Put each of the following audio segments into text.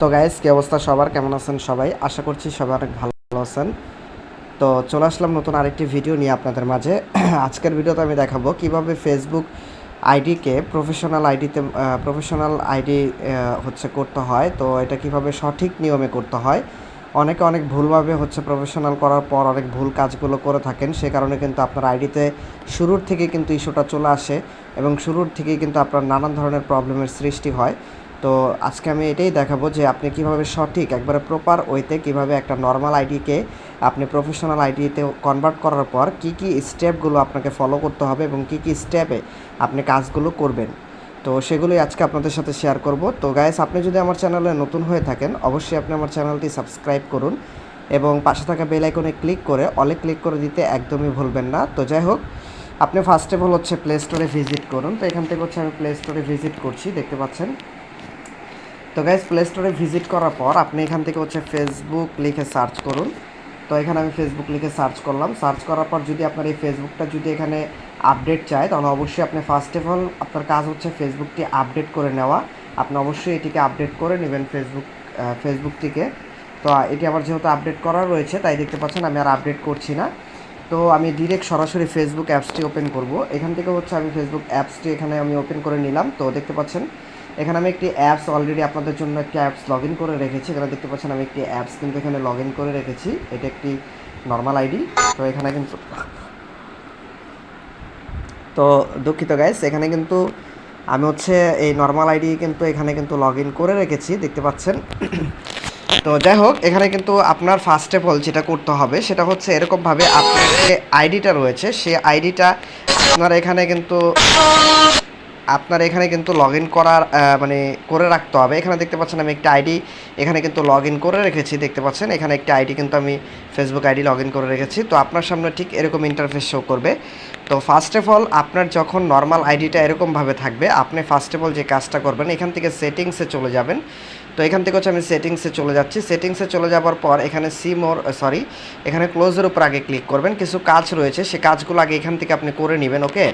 তো গাইস কি অবস্থা সবার? কেমন আছেন সবাই? আশা করছি সবাই অনেক ভালো আছেন। তো চলে আসলাম নতুন আরেকটি ভিডিও নিয়ে আপনাদের মাঝে। আজকের ভিডিওতে আমি দেখাবো কীভাবে ফেসবুক আইডিকে প্রফেশনাল আইডিতে প্রফেশনাল আইডি হচ্ছে করতে হয়। তো এটা কীভাবে সঠিক নিয়মে করতে হয়? অনেকে অনেক ভুলভাবে হচ্ছে প্রফেশনাল করার পর অনেক ভুল কাজগুলো করে থাকেন। সে কারণে কিন্তু আপনার আইডিতে শুরুর থেকে কিন্তু ইস্যুটা চলে আসে এবং শুরুর থেকেই কিন্তু আপনার নানান ধরনের প্রবলেমের সৃষ্টি হয়। তো আজকে আমি এটাই দেখাবো যে আপনি কীভাবে সঠিক, একবারে প্রপার ওয়েতে কীভাবে একটা নর্মাল আইডিকে আপনি প্রফেশনাল আইডিতে কনভার্ট করার পর কি কি স্টেপগুলো আপনাকে ফলো করতে হবে এবং কি কি স্টেপে আপনি কাজগুলো করবেন। তো সেগুলোই আজকে আপনাদের সাথে শেয়ার করব। তো গাইস আপনি যদি আমার চ্যানেলে নতুন হয়ে থাকেন, অবশ্যই আপনি আমার চ্যানেলটি সাবস্ক্রাইব করুন এবং পাশে থাকা বেল আইকনে ক্লিক করে অলে ক্লিক করে দিতে একদমই ভুলবেন না। তো যাই হোক, আপনি ফার্স্ট অফ অল হচ্ছে প্লে স্টোরে ভিজিট করুন। তো এখান থেকে হচ্ছে আমি প্লে স্টোরে ভিজিট করছি, দেখতে পাচ্ছেন। তো গাইজ প্লে স্টোরে ভিজিট করার পর আপনি এখান থেকে হচ্ছে ফেসবুক লিখে সার্চ করুন। তো এখানে আমি ফেসবুক লিখে সার্চ করলাম। সার্চ করার পর যদি আপনার এই ফেসবুকটা যদি এখানে আপডেট চায়, তাহলে অবশ্যই আপনি ফার্স্ট অফ অল আপনার কাজ হচ্ছে ফেসবুকটি আপডেট করে নেওয়া। আপনি অবশ্যই এটিকে আপডেট করে নেবেন ফেসবুক ফেসবুকটিকে তো এটি আমার যেহেতু আপডেট করা রয়েছে, তাই দেখতে পাচ্ছেন আমি আর আপডেট করছি না। তো আমি ডিরেক্ট সরাসরি ফেসবুক অ্যাপসটি ওপেন করব। এখান থেকে হচ্ছে আমি ফেসবুক অ্যাপসটি এখানে আমি ওপেন করে নিলাম। তো দেখতে পাচ্ছেন এখানে আমি একটি অ্যাপস অলরেডি আপনাদের জন্য একটি অ্যাপস লগ করে রেখেছি। এখানে দেখতে পাচ্ছেন আমি একটি অ্যাপস কিন্তু এখানে লগ করে রেখেছি। এটা একটি নর্মাল আইডি তো এখানে কিন্তু তো দুঃখিত গাইস এখানে কিন্তু আমি হচ্ছে এই নর্মাল আইডি কিন্তু এখানে কিন্তু লগ করে রেখেছি, দেখতে পাচ্ছেন। তো যাই হোক, এখানে কিন্তু আপনার ফার্স্ট অফ অল যেটা করতে হবে, সেটা হচ্ছে এরকমভাবে আপনার যে আইডিটা রয়েছে সে আইডিটা আপনার এখানে কিন্তু আপনার এখানে কিন্তু লগ করার মানে করে রাখতে হবে। এখানে দেখতে পাচ্ছেন আমি একটা আইডি এখানে কিন্তু লগ করে রেখেছি, দেখতে পাচ্ছেন। এখানে একটা আইডি কিন্তু আমি ফেসবুক আইডি লগ করে রেখেছি। তো আপনার সামনে ঠিক এরকম ইন্টারফেস শো করবে। তো ফার্স্ট অফ অল আপনার যখন নর্মাল আইডিটা এরকমভাবে থাকবে, আপনি ফার্স্ট অফ অল যে কাজটা করবেন, এখান থেকে সেটিংসে চলে যাবেন। তো এখান থেকে হচ্ছে আমি সেটিংসে চলে যাচ্ছি। সেটিংসে চলে যাওয়ার পর এখানে সি মোর সরি এখানে ক্লোজের উপর আগে ক্লিক করবেন। কিছু কাজ রয়েছে, সে কাজগুলো আগে এখান থেকে আপনি করে নেবেন ওকে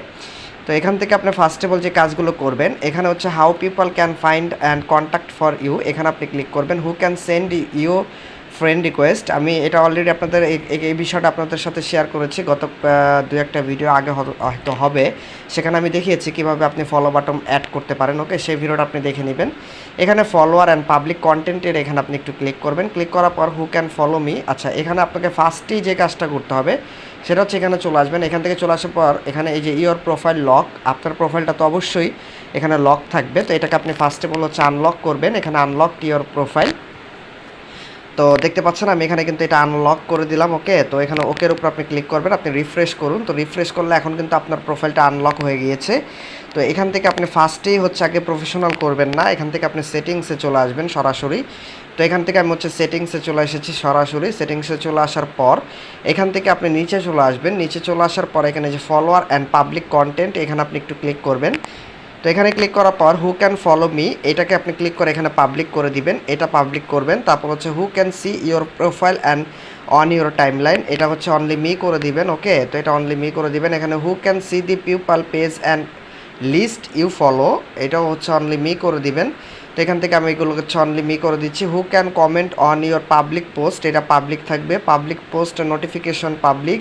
তো এখান থেকে আপনি ফার্স্ট অফ অল যে কাজগুলো করবেন, এখানে হচ্ছে how people can find and contact for you এখানে আপনি ক্লিক করবেন who can send you friend request আমি এটা অলরেডি আপনাদের এই বিষয়টা আপনাদের সাথে শেয়ার করেছি। গত দু একটা ভিডিও আগে হয়তো হবে। সেখানে আমি দেখিয়েছি কীভাবে আপনি ফলো বাটন অ্যাড করতে পারেন। ওকে সেই ভিডিওটা আপনি দেখে নেবেন। এখানে ফলোয়ার অ্যান্ড পাবলিক কন্টেন্টের এখানে আপনি একটু ক্লিক করবেন। ক্লিক করার পর হু ক্যান ফলো মি আচ্ছা এখানে আপনাকে ফার্স্টেই যে কাজটা করতে হবে, সেটা হচ্ছে এখানে চলে আসবেন। এখান থেকে চলে আসার পর এখানে এই যে ইওর প্রোফাইল লক আপনার প্রোফাইলটা তো অবশ্যই এখানে লক থাকবে। তো এটাকে আপনি ফার্স্টে বলো হচ্ছে আনলক করবেন। এখানে আনলক ইওর প্রোফাইল তো দেখতে পাচ্ছেন, আমি এখানে কিন্তু এটা আনলক করে দিলাম ওকে তো এখানে ওকের উপর আপনি ক্লিক করবেন, আপনি রিফ্রেশ করুন। তো রিফ্রেশ করলে এখন কিন্তু আপনার প্রোফাইলটা আনলক হয়ে গিয়েছে। তো এখান থেকে আপনি ফার্স্টেই হচ্ছে আগে প্রফেশনাল করবেন না, এখান থেকে আপনি সেটিংসে চলে আসবেন সরাসরি। তো এখান থেকে আমি হচ্ছে সেটিংসে চলে এসেছি সরাসরি। সেটিংসে চলে আসার পর, এখান থেকে আপনি নিচে চলে আসবেন। নিচে চলে আসার পর এখানে যে ফলোয়ার অ্যান্ড পাবলিক কন্টেন্ট এখানে আপনি একটু ক্লিক করবেন। তো এখানে ক্লিক করার পর হু ক্যান ফলো মি এটাকে আপনি ক্লিক করে এখানে পাবলিক করে দিবেন। এটা পাবলিক করবেন। তারপর হচ্ছে who can see your profile and on your timeline এটা হচ্ছে অনলি মি করে দিবেন ওকে তো এটা অনলি মি করে দিবেন। এখানে who can see the people page and list you follow এটাও হচ্ছে অনলি মি করে দিবেন। তো এখান থেকে আমি এগুলোকে হচ্ছে অনলি মি করে দিচ্ছি। Who can comment on your public post এটা পাবলিক থাকবে। Public post notification public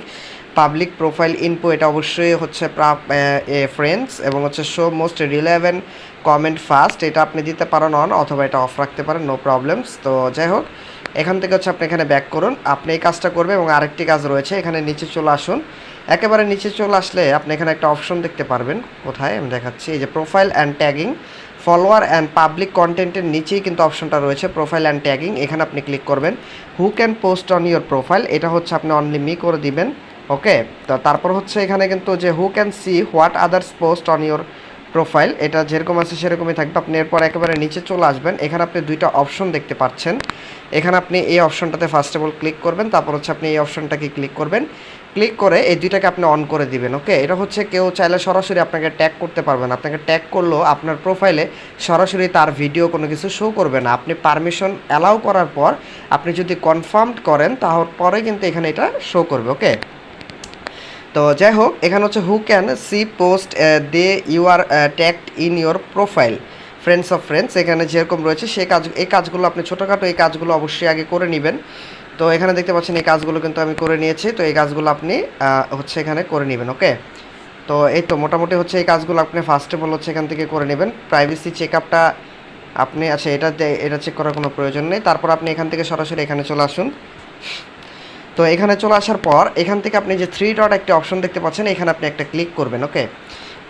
public profile info এটা অবশ্যই হচ্ছে ফ্রেন্ডস এবং হচ্ছে show most relevant comment first এটা আপনি দিতে পারেন অন অথবা এটা অফ রাখতে পারেন নো প্রবলেমস তো যাই হোক, এখান থেকে হচ্ছে আপনি এখানে ব্যাক করুন, আপনি এই কাজটা করবেন এবং আরেকটি কাজ রয়েছে, এখানে নিচে চলে আসুন। একেবারে নিচে চলে আসলে আপনি এখানে একটা অপশন দেখতে পারবেন, কোথায়? আমি দেখাচ্ছি, এই যে profile and tagging follower and public কন্টেন্টের নিচেই কিন্তু অপশনটা রয়েছে প্রোফাইল অ্যান্ড ট্যাগিং এখানে আপনি ক্লিক করবেন। Who can post on your profile এটা হচ্ছে আপনি অনলি মি করে দিবেন। ওকে, তো তারপর হচ্ছে এখানে কিন্তু যে who can see what others post on your profile এটা যেরকম আছে সেরকমই থাকবে। আপনি এরপর একেবারে নিচে চলে আসবেন। এখানে আপনি দুইটা অপশন দেখতে পাচ্ছেন। এখানে আপনি এই অপশনটাতে ফার্স্ট অফ অল ক্লিক করবেন, তারপর হচ্ছে আপনি এই অপশনটাকে ক্লিক করবেন। ক্লিক করে এই দুইটাকে আপনি অন করে দিবেন, ওকে? এটা হচ্ছে কেউ চাইলে সরাসরি আপনাকে ট্যাগ করতে পারবেন আপনাকে ট্যাগ করলেও আপনার প্রোফাইলে সরাসরি তার ভিডিও কোনো কিছু শো করবে না। আপনি পারমিশন অ্যালাউ করার পর আপনি যদি কনফার্মড করেন তারপরে কিন্তু এখানে এটা শো করবে, ওকে? তো যাই হোক, এখানে হচ্ছে who can see post they you are tagged in your profile friends of friends এখানে যেরকম রয়েছে সেই কাজ, এই কাজগুলো আপনি ছোটোখাটো এই কাজগুলো অবশ্যই আগে করে নেবেন। তো এখানে দেখতে পাচ্ছেন এই কাজগুলো কিন্তু আমি করে নিয়েছি, তো এই কাজগুলো আপনি হচ্ছে এখানে করে নেবেন ওকে তো এই তো মোটামুটি হচ্ছে এই কাজগুলো আপনি ফার্স্ট অফ অল হচ্ছে এখান থেকে করে নেবেন। প্রাইভেসি চেক আপটা আপনি আচ্ছা এটা এটা চেক করার কোনো প্রয়োজন নেই। তারপর আপনি এখান থেকে সরাসরি এখানে চলে আসুন। তো এখানে চলে আসার পর এখান থেকে আপনি যে থ্রি ডট একটি অপশন দেখতে পাচ্ছেন, এখানে আপনি একটা ক্লিক করবেন ওকে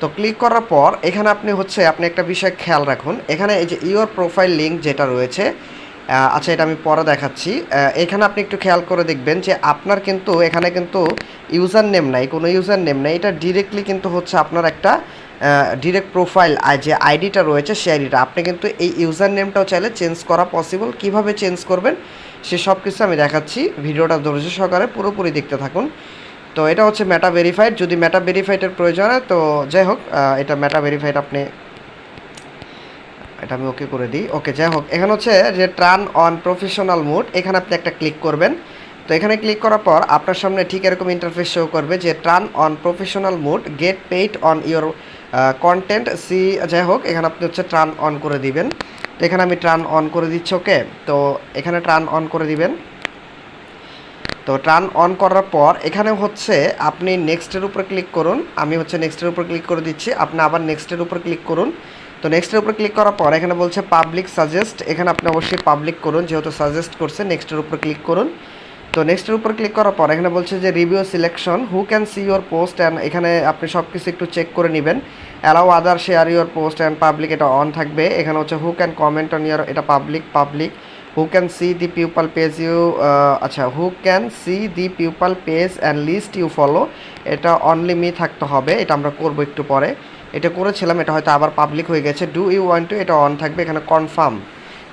তো ক্লিক করার পর এখানে আপনি হচ্ছে, আপনি একটা বিষয় খেয়াল রাখুন। এখানে এই যে ইওর প্রোফাইল লিঙ্ক যেটা রয়েছে আচ্ছা এটা আমি পরে দেখাচ্ছি। এখানে আপনি একটু খেয়াল করে দেখবেন যে আপনার কিন্তু, এখানে কিন্তু ইউজার নেম নাই, কোনো ইউজার নেম নাই। এটা ডিরেক্টলি কিন্তু হচ্ছে আপনার একটা ডিরেক্ট প্রোফাইল যে আইডিটা রয়েছে সেই আইডিটা আপনি কিন্তু এই ইউজার নেমটাও চাইলে চেঞ্জ করা পসিবল কীভাবে চেঞ্জ করবেন? সে সব কিছু আমি দেখাচ্ছি। ভিডিওটা ধৈর্য সহকারে পুরোপুরি দেখতে থাকুন। তো এটা হচ্ছে মেটা ভেরিফাইড যদি মেটা ভেরিফাইডের প্রয়োজন হয়, তো যাই হোক এটা মেটা ভেরিফাইড আপনি এটা আমি ওকে করে দিই। ওকে, যাই হোক, এখানে হচ্ছে যে ট্রান অন প্রফেশনাল মোড এখানে আপনি একটা ক্লিক করবেন। তো এখানে ক্লিক করার পর আপনার সামনে ঠিক এরকম ইন্টারফেস শো করবে যে turn on professional mode get paid on your content see যাই হোক, এখানে আপনি হচ্ছে ট্রান অন করে দিবেন। তো এখানে আমি ট্রান অন করে দিচ্ছি, ওকে? তো এখানে ট্রান অন করে দিবেন। তো টার্ন অন করার পর এখানে হচ্ছে আপনি নেক্সটের উপর ক্লিক করুন। আমি হচ্ছে নেক্সটের উপর ক্লিক করে দিচ্ছি। আপনি আবার নেক্সটের উপর ক্লিক করুন। তো নেক্সটের উপর ক্লিক করার পর এখানে বলছে পাবলিক সাজেস্ট এখানে আপনি অবশ্যই পাবলিক করুন, যেহেতু সাজেস্ট করছে নেক্সটের উপর ক্লিক করুন। তো নেক্সটের উপর ক্লিক করার পর এখানে বলছে যে review selection who can see your post and এখানে আপনি সব কিছু একটু চেক করে নেবেন। Allow other share your post and public এটা অন থাকবে। এখানে হচ্ছে who can comment on your এটা public public who can see the people page you আচ্ছা who can see the people page and list you follow এটা only me থাকতে হবে, এটা আমরা করব একটু পরে। এটা করেছিলাম, এটা হয়তো আবার পাবলিক হয়ে গেছে। ডু ইউ ওয়ান টু এটা অন থাকবে, এখানে কনফার্ম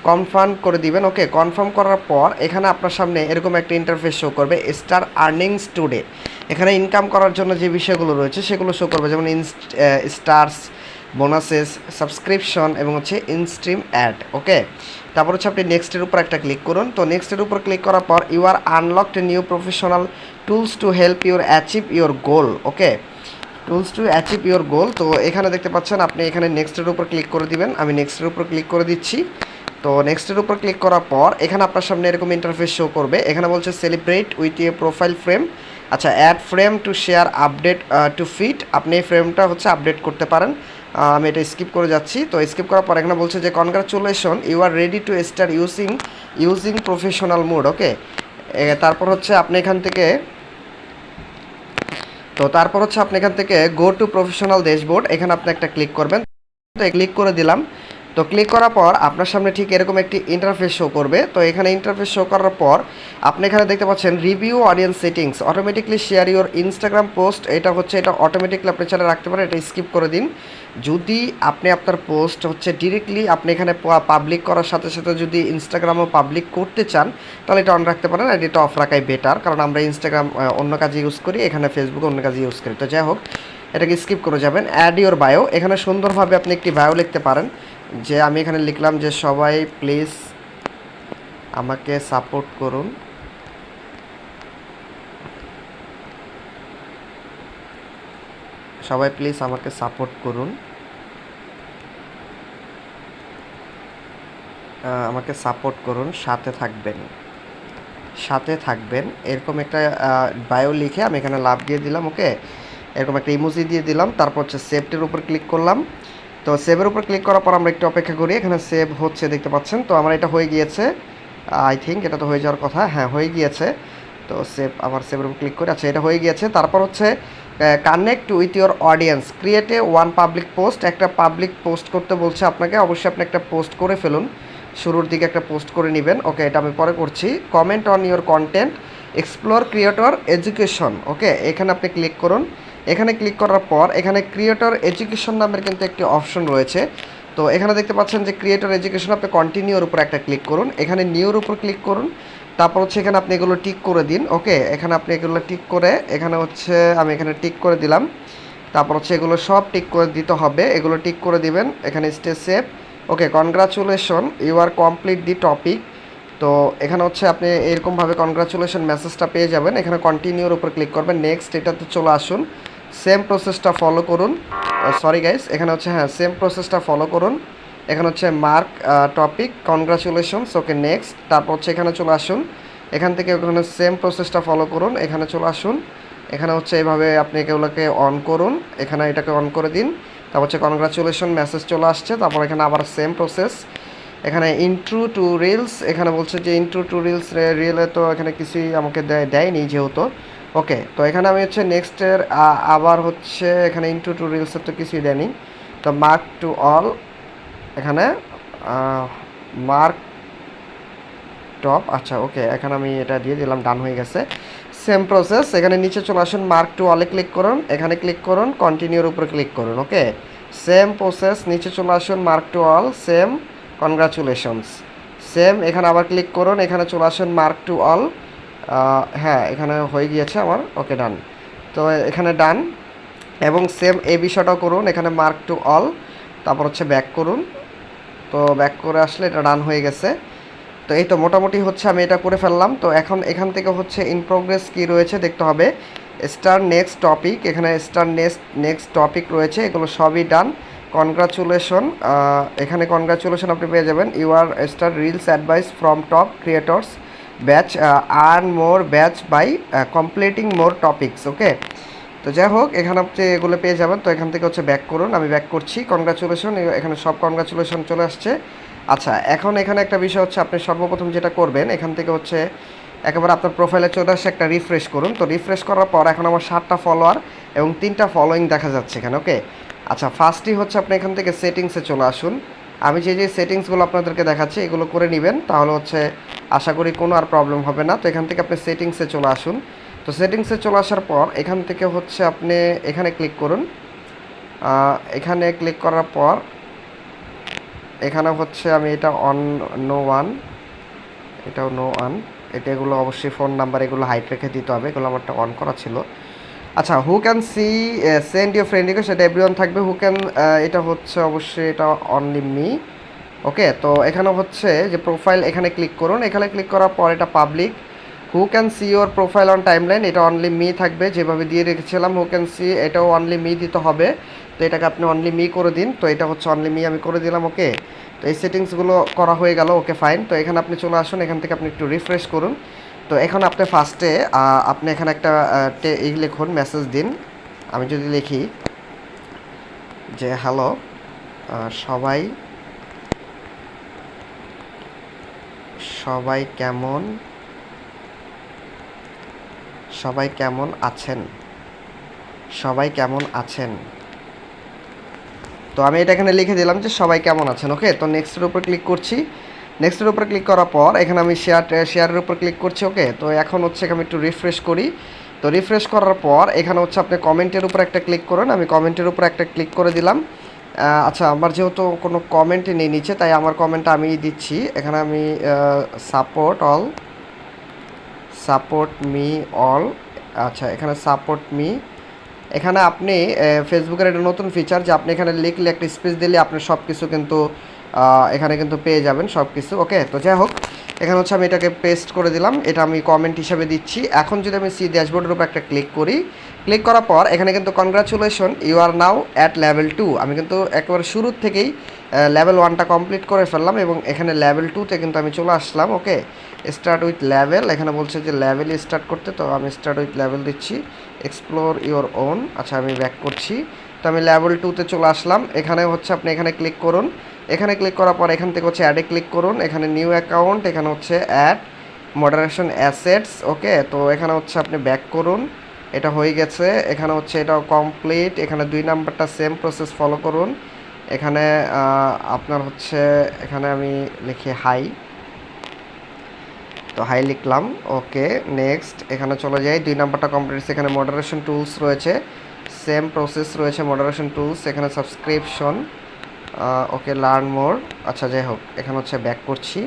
কনফার্ম করে দিবেন, ওকে কনফার্ম করার পর এখানে আপনার সামনে এরকম একটা ইন্টারফেস শো করবে স্টার আর্নিংস টুডে এখানে ইনকাম করার জন্য যে বিষয়গুলো রয়েছে, সেগুলো শো করবে। যেমন স্টার্স বোনাসেস সাবস্ক্রিপশন এবং হচ্ছে ইনস্ট্রিম অ্যাড ওকে তারপর হচ্ছে আপনি নেক্সটের উপর একটা ক্লিক করুন। তো নেক্সটের উপর ক্লিক করার পর you are unlocked new professional tools to help your achieve your goal okay tools to achieve your goal তো এখানে দেখতে পাচ্ছেন আপনি এখানে নেক্সটের উপর ক্লিক করে দিবেন। আমি নেক্সটের উপর ক্লিক করে দিচ্ছি। তো নেক্সটের উপর ক্লিক করার পর এখানে আপনার সামনে এরকম ইন্টারফেস শো করবে। এখানে বলছে celebrate with a profile frame আচ্ছা add frame to share update to fit আপনি এই ফ্রেমটা হচ্ছে আপডেট করতে পারেন। আমি এটা স্কিপ করে যাচ্ছি। তো স্কিপ করার পর এখানে বলছে যে congratulation you are ready to start using using professional mode okay তারপর হচ্ছে আপনি এখান থেকে, তো তারপর হচ্ছে আপনি এখান থেকে গো টু প্রফেশনাল ড্যাশবোর্ড এখানে আপনি একটা ক্লিক করবেন। তো ক্লিক করে দিলাম। তো ক্লিক করার পর আপনার সামনে ঠিক এরকম একটি ইন্টারফেস শো করবে। তো এখানে ইন্টারফেস শো করার পর আপনি এখানে দেখতে পাচ্ছেন review audience settings automatically share your Instagram post এটা হচ্ছে, এটা অটোমেটিকলি আপনি চাইলে রাখতে পারেন, এটা স্কিপ করে দিন। যদি আপনি আপনার পোস্ট হচ্ছে ডিরেক্টলি আপনি এখানে পাবলিক করার সাথে সাথে যদি ইনস্টাগ্রামও পাবলিক করতে চান, তাহলে এটা অন রাখতে পারেন আর এটা অফ রাখাই বেটার কারণ আমরা ইনস্টাগ্রাম অন্য কাজে ইউজ করি, এখানে ফেসবুকে অন্য কাজে ইউজ করি। তো যাই হোক, এটাকে স্কিপ করে যাবেন। অ্যাড ইউর বায়ো এখানে সুন্দরভাবে আপনি একটি বায়ো লিখতে পারেন। যে আমি এখানে লিখলাম যে সবাই প্লিজ আমাকে সাপোর্ট করুন। সবাই প্লিজ আমাকে সাপোর্ট করুন। আমাকে সাপোর্ট করুন, সাথে থাকবেন। সাথে থাকবেন। এরকম একটা বায়ো লিখে আমি এখানে লাভ দিয়ে দিলাম, ওকে? এরকম একটা ইমোজি দিয়ে দিলাম, তারপর হচ্ছে সেফটির উপর ক্লিক করলাম। তো সেভের উপর ক্লিক করার পর আমরা একটু অপেক্ষা করি। এখানে সেভ হচ্ছে, দেখতে পাচ্ছেন। তো আমার এটা হয়ে গিয়েছে। আই থিঙ্ক এটা তো হয়ে যাওয়ার কথা। হ্যাঁ হয়ে গিয়েছে। তো সেভ আবার সেভের উপর ক্লিক করে। আচ্ছা এটা হয়ে গিয়েছে। তারপর হচ্ছে connect with your audience create one public post একটা পাবলিক পোস্ট করতে বলছে আপনাকে। অবশ্যই আপনি একটা পোস্ট করে ফেলুন। শুরুর দিকে একটা পোস্ট করে নেবেন। ওকে এটা আমি পরে করছি। Comment on your content explore creator education okay এখানে আপনি ক্লিক করুন। এখানে ক্লিক করার পর এখানে ক্রিয়েটর এডুকেশন নামের কিন্তু একটি অপশন রয়েছে। তো এখানে দেখতে পাচ্ছেন যে ক্রিয়েটর এডুকেশন আপনি কন্টিনিউর উপর একটা ক্লিক করুন। এখানে নিউর উপর ক্লিক করুন। তারপর হচ্ছে এখানে আপনি এগুলো টিক করে দিন। ওকে এখানে আপনি এগুলো টিক করে এখানে হচ্ছে আমি এখানে টিক করে দিলাম। তারপর হচ্ছে এগুলো সব টিক করে দিতে হবে। এগুলো টিক করে দিবেন। এখানে stay save okay congratulation you are complete the topic তো এখানে হচ্ছে আপনি এরকমভাবে কনগ্রাচুলেশন মেসেজটা পেয়ে যাবেন। এখানে কন্টিনিউর উপর ক্লিক করবেন। নেক্সট এটাতে চলে আসুন। সেম প্রসেসটা ফলো করুন। সরি গাইস এখানে হচ্ছে হ্যাঁ সেম প্রসেসটা ফলো করুন। এখানে হচ্ছে mark topic congratulations okay next তারপর হচ্ছে এখানে চলে আসুন। এখান থেকে ওখানে সেম প্রসেসটা ফলো করুন। এখানে চলে আসুন। এখানে হচ্ছে এইভাবে আপনি এগুলোকে অন করুন। এখানে এটাকে অন করে দিন। তারপর হচ্ছে কনগ্রাচুলেশন মেসেজ চলে আসছে। তারপর এখানে আবার সেম প্রসেস এখানে ইন্ট্রু টু রিলস এখানে বলছে যে ইন্ট্রু টু রিলস রিয়েলে তো এখানে কিছুই আমাকে দেয়, দেয়নি যেহেতু। ওকে তো এখানে আমি হচ্ছে নেক্সটের আবার হচ্ছে এখানে ইন্ট্রু টু রিলসের তো কিছুই দেয়নি। তো মার্ক টু অল এখানে মার্ক টপ আচ্ছা ওকে এখানে আমি এটা দিয়ে দিলাম ডান হয়ে গেছে। সেম প্রসেস এখানে নিচে চলে আসুন মার্ক টু অলে ক্লিক করুন, এখানে ক্লিক করুন কন্টিনিউর উপরে ক্লিক করুন ওকে সেম প্রসেস নিচে চলে আসুন mark to all same congratulations same এখানে আবার ক্লিক করুন, এখানে চলে আসুন মার্ক টু অল হ্যাঁ এখানে হয়ে গিয়েছে আমার। ওকে ডান তো এখানে ডান এবং সেম এই বিষয়টাও করুন। এখানে মার্ক টু অল তারপর হচ্ছে ব্যাক করুন। তো ব্যাক করে আসলে এটা ডান হয়ে গেছে। তো এই তো মোটামুটি হচ্ছে আমি এটা করে ফেললাম। তো এখন এখান থেকে হচ্ছে ইন প্রোগ্রেস কী রয়েছে দেখতে হবে। স্টার নেক্সট টপিক এখানে স্টার নেক্সট নেক্সট টপিক রয়েছে। এগুলো সবই ডান কনগ্রাচুলেশন এখানে কনগ্রাচুলেশন আপনি পেয়ে যাবেন। You are start reels advice from top creators badge earn more badge by completing more topics okay তো যাই হোক, এখানে আপনি এগুলো পেয়ে যাবেন। তো এখান থেকে হচ্ছে ব্যাক করুন। আমি ব্যাক করছি। কনগ্রাচুলেশন এখানে সব কনগ্রাচুলেশন চলে আসছে। আচ্ছা এখন এখানে একটা বিষয় হচ্ছে, আপনি সর্বপ্রথম যেটা করবেন, এখান থেকে হচ্ছে একেবারে আপনার প্রোফাইলে চলে আসে একটা রিফ্রেশ করুন। তো রিফ্রেশ করার পর এখন আমার সাতটা ফলোয়ার এবং তিনটা ফলোয়িং দেখা যাচ্ছে এখানে ওকে আচ্ছা ফার্স্টই হচ্ছে আপনি এখান থেকে সেটিংসে চলে আসুন। আমি যে যে সেটিংসগুলো আপনাদেরকে দেখাচ্ছি, এগুলো করে নেবেন। তাহলে হচ্ছে আশা করি কোনো আর প্রবলেম হবে না। তো এখান থেকে আপনি সেটিংসে চলে আসুন। তো সেটিংসে চলে আসার পর এখান থেকে হচ্ছে আপনি এখানে ক্লিক করুন। এখানে ক্লিক করার পর এখানে হচ্ছে আমি এটা অন নো ওয়ান এটাও নো ওয়ান এটা এগুলো অবশ্যই ফোন নাম্বার এগুলো হাইট রেখে দিতে হবে। এগুলো আমারটা অন করা ছিল। আচ্ছা who can see send your friend request এটা এভরিওয়ান থাকবে হু ক্যান এটা হচ্ছে অবশ্যই এটা অনলি মি ওকে তো এখানে হচ্ছে যে প্রোফাইল এখানে ক্লিক করুন, এখানে ক্লিক করার পর এটা public who can see your profile on timeline এটা অনলি মি থাকবে, যেভাবে দিয়ে রেখেছিলাম হু ক্যান সি এটাও অনলি মি দিতে হবে, তো এটাকে আপনি অনলি মি করে দিন, তো এটা হচ্ছে অনলি মি আমি করে দিলাম ওকে তো এই সেটিংসগুলো করা হয়ে গেল ওকে ফাইন তো এখানে আপনি চলে আসুন, এখান থেকে আপনি একটু রিফ্রেশ করুন। তো এখন আপনি ফার্স্টে আপনি এখানে একটা এই লিখুন মেসেজ দিন। আমি যদি লিখি যে হ্যালো সবাই সবাই কেমন? সবাই কেমন আছেন? সবাই কেমন আছেন? তো আমি এটা এখানে লিখে দিলাম যে, সবাই কেমন আছেন? ওকে তো নেক্সটের উপর ক্লিক করছি। নেক্সটের উপর ক্লিক করার পর, এখানে আমি শেয়ার শেয়ারের উপর ক্লিক করছি ওকে তো এখন হচ্ছে আমি একটু রিফ্রেশ করি। তো রিফ্রেশ করার পর, এখানে হচ্ছে আপনি কমেন্টের উপর একটা ক্লিক করুন। আমি কমেন্টের উপর একটা ক্লিক করে দিলাম। আচ্ছা আমার যেহেতু কোনো কমেন্ট নেই নিচে, তাই আমার কমেন্টটা আমি দিচ্ছি। এখানে আমি support all support me all আচ্ছা এখানে সাপোর্ট মি এখানে আপনি ফেসবুকের একটা নতুন ফিচার যে আপনি এখানে লিখলে, একটা স্পেস দিলে আপনি সব কিছু কিন্তু এখানে কিন্তু পেয়ে যাবেন সব কিছু ওকে তো যাই হোক, এখানে হচ্ছে আমি এটাকে পেস্ট করে দিলাম। এটা আমি কমেন্ট হিসাবে দিচ্ছি। এখন যদি আমি সি ড্যাশবোর্ডের উপর একটা ক্লিক করি ক্লিক করার পর এখানে কিন্তু congratulation you are now at level two আমি কিন্তু একেবারে শুরুর থেকেই লেভেল ওয়ানটা কমপ্লিট করে ফেললাম এবং এখানে লেভেল টুতে কিন্তু আমি চলে আসলাম। ওকে স্টার্ট উইথ লেভেল এখানে বলছে যে লেভেল স্টার্ট করতে, তো আমি স্টার্ট উইথ লেভেল দিচ্ছি। এক্সপ্লোর ইওর ওন আচ্ছা আমি ব্যাক করছি। তো আমি লেভেল টুতে চলে আসলাম। এখানে হচ্ছে আপনি এখানে ক্লিক করুন। এখানে ক্লিক করার পর এখান থেকে হচ্ছে অ্যাডে ক্লিক করুন। এখানে নিউ অ্যাকাউন্ট এখানে হচ্ছে অ্যাড মডারেশন অ্যাসেটস ওকে তো এখানে হচ্ছে আপনি ব্যাক করুন। এটা হয়ে গেছে। এখানে হচ্ছে এটাও কমপ্লিট এখানে দুই নাম্বারটা সেম প্রসেস ফলো করুন। এখানে আপনার হচ্ছে, এখানে আমি লিখি হাই তো হাই লিখলাম। ওকে নেক্সট এখানে চলে যাই। দুই নাম্বারটা কমপ্লিট এখানে মডারেশন টুলস রয়েছে। সেম প্রসেস রয়েছে মডারেশন টুলস এখানে সাবস্ক্রিপশন ওকে লার্ন মোর আচ্ছা যাই হোক, এখানে হচ্ছে ব্যাক করছি।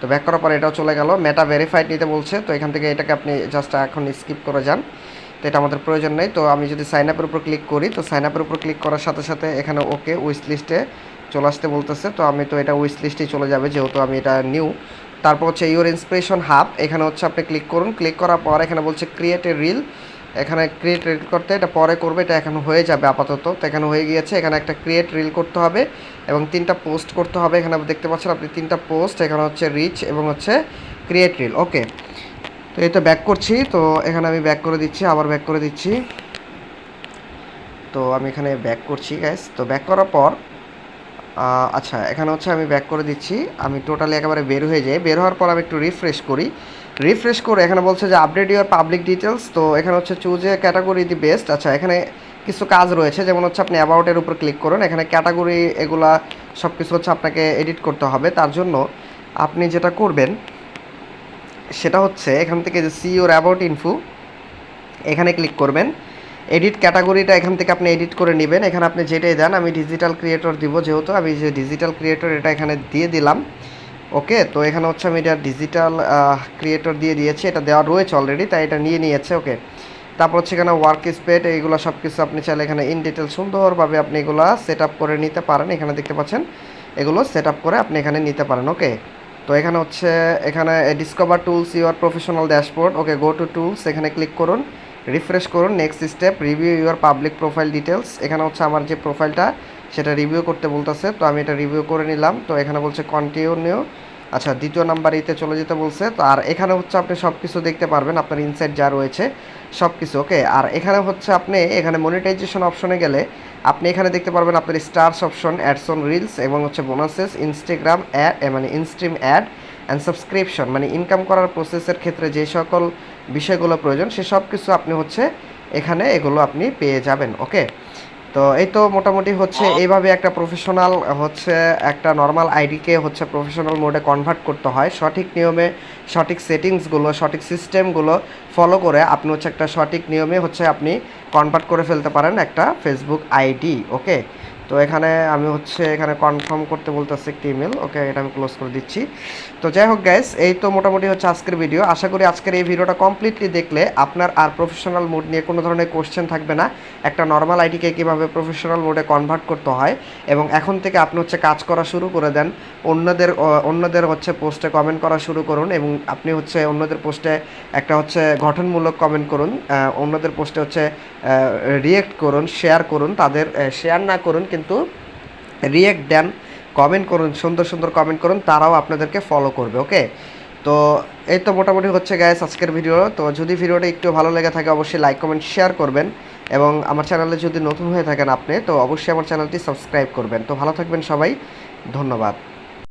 তো ব্যাক করার পর এটাও চলে গেল। মেটা ভেরিফাইড নিতে বলছে, তো এখান থেকে এটাকে আপনি জাস্ট এখন স্কিপ করে যান। তো এটা আমাদের প্রয়োজন নেই। তো আমি যদি সাইন আপের উপর ক্লিক করি, তো সাইন আপের উপর ক্লিক করার সাথে সাথে এখানে ওকে উইস লিস্টে চলে আসতে বলতেছে। তো আমি তো এটা উইস লিস্টেই চলে যাবে, যেহেতু আমি এটা নিউ তারপর হচ্ছে ইউর ইন্সপিরেশন হাব এখানে হচ্ছে আপনি ক্লিক করুন। ক্লিক করার পর এখানে বলছে ক্রিয়েট এ রিল এখানে ক্রিয়েট রিল করতে, এটা পরে করবে, এটা এখন হয়ে যাবে আপাতত। তো এখানে হয়ে গিয়েছে, এখানে একটা ক্রিয়েট রিল করতে হবে এবং তিনটা পোস্ট করতে হবে। এখানে দেখতে পাচ্ছেন, আপনি তিনটা পোস্ট এখানে হচ্ছে রিচ এবং হচ্ছে ক্রিয়েট রিল ওকে তো এই তো ব্যাক করছি, তো এখানে আমি ব্যাক করে দিচ্ছি, আবার ব্যাক করে দিচ্ছি। তো আমি এখানে ব্যাক করছি গ্যাস তো ব্যাক করার পর আচ্ছা এখানে হচ্ছে আমি ব্যাক করে দিচ্ছি। আমি টোটালি একেবারে বের হয়ে যাই। বের হওয়ার পর আমি একটু রিফ্রেশ করি। রিফ্রেশ করে, এখানে বলছে যে আপডেট ইউর পাবলিক ডিটেলস তো এখানে হচ্ছে choose a category the best আচ্ছা এখানে কিছু কাজ রয়েছে, যেমন হচ্ছে আপনি অ্যাবাউটের উপর ক্লিক করুন, এখানে ক্যাটাগরি এগুলা সব কিছু হচ্ছে আপনাকে এডিট করতে হবে, তার জন্য আপনি যেটা করবেন, সেটা হচ্ছে এখান থেকে যে সি ওর অ্যাবাউট ইনফু এখানে ক্লিক করবেন এডিট ক্যাটাগরিটা এখান থেকে আপনি এডিট করে নেবেন, এখানে আপনি যেটাই দেন, আমি ডিজিটাল ক্রিয়েটর দিব, যেহেতু আমি যে ডিজিটাল ক্রিয়েটর এটা এখানে দিয়ে দিলাম ওকে, তো এখানে হচ্ছে আমি এটা ডিজিটাল ক্রিয়েটর দিয়ে দিয়েছি, এটা দেওয়া রয়েছে অলরেডি তাই এটা নিয়ে নিয়েছে, ওকে। তারপর হচ্ছে এখানে ওয়ার্ক স্পেড এইগুলো সব কিছু আপনি চাইলে এখানে ইন ডিটেল সুন্দরভাবে আপনি এগুলো সেট করে নিতে পারেন, এখানে দেখতে পাচ্ছেন, এগুলো সেট করে আপনি এখানে নিতে পারেন, ওকে। তো এখানে হচ্ছে, এখানে discover tools your professional dashboard okay go to tools এখানে ক্লিক করুন। রিফ্রেশ করুন next step review your public profile details এখানে হচ্ছে আমার যে প্রোফাইলটা সেটা রিভিউ করতে বলতেছে, তো আমি এটা রিভিউ করে নিলাম। তো এখানে বলছে কন্টিনিউ আচ্ছা দ্বিতীয় নাম্বার ইতে চলে যেতে বলছে। তো আর এখানে হচ্ছে আপনি সব কিছু দেখতে পারবেন, আপনার ইনসাইট যা রয়েছে সব কিছু ওকে আর এখানে হচ্ছে আপনি, এখানে মনিটাইজেশন অপশনে গেলে, আপনি এখানে দেখতে পারবেন আপনার stars option ads on reels এবং হচ্ছে বোনাসেস ইনস্টাগ্রাম অ্যাড মানে ইনস্ট্রিম অ্যাড অ্যান্ড সাবস্ক্রিপশন মানে ইনকাম করার প্রসেসের ক্ষেত্রে যে সকল বিষয়গুলো প্রয়োজন সে সব কিছু আপনি হচ্ছে এখানে এগুলো আপনি পেয়ে যাবেন ওকে? তো এই তো মোটামুটি হচ্ছে এইভাবে একটা প্রফেশনাল হচ্ছে একটা নর্মাল আইডিকে হচ্ছে প্রফেশনাল মোডে কনভার্ট করতে হয়। সঠিক নিয়মে সঠিক সেটিংসগুলো সঠিক সিস্টেমগুলো ফলো করে আপনি হচ্ছে একটা সঠিক নিয়মে হচ্ছে আপনি কনভার্ট করে ফেলতে পারেন একটা ফেসবুক আইডি ওকে? তো এখানে আমি হচ্ছে এখানে কনফার্ম করতে বলতেছি একটি ইমেল ওকে এটা আমি ক্লোজ করে দিচ্ছি। তো যাই হোক গ্যাস এই তো মোটামুটি হচ্ছে আজকের ভিডিও আশা করি আজকের এই ভিডিওটা কমপ্লিটলি দেখলে আপনার আর প্রফেশনাল মোড নিয়ে কোনো ধরনের কোশ্চেন থাকবে না। একটা নর্মাল আইডিকে কীভাবে প্রফেশনাল মোডে কনভার্ট করতে হয় এবং এখন থেকে আপনি হচ্ছে কাজ করা শুরু করে দেন। অন্যদের অন্যদের হচ্ছে পোস্টে কমেন্ট করা শুরু করুন এবং আপনি হচ্ছে অন্যদের পোস্টে একটা হচ্ছে গঠনমূলক কমেন্ট করুন অন্যদের পোস্টে হচ্ছে রিয়েক্ট করুন শেয়ার করুন, তাদের শেয়ার না করুন কিন্তু রিয়েক্ট দেন কমেন্ট করুন, সুন্দর সুন্দর কমেন্ট করুন, তারাও আপনাদেরকে ফলো করবে ওকে তো এই তো মোটামুটি হচ্ছে গ্যাস আজকের ভিডিও তো যদি ভিডিওটা একটু ভালো লেগে থাকে, অবশ্যই লাইক কমেন্ট শেয়ার করবেন। এবং আমার চ্যানেলে যদি নতুন হয়ে থাকেন আপনি, তো অবশ্যই আমার চ্যানেলটি সাবস্ক্রাইব করবেন। তো ভালো থাকবেন সবাই। ধন্যবাদ।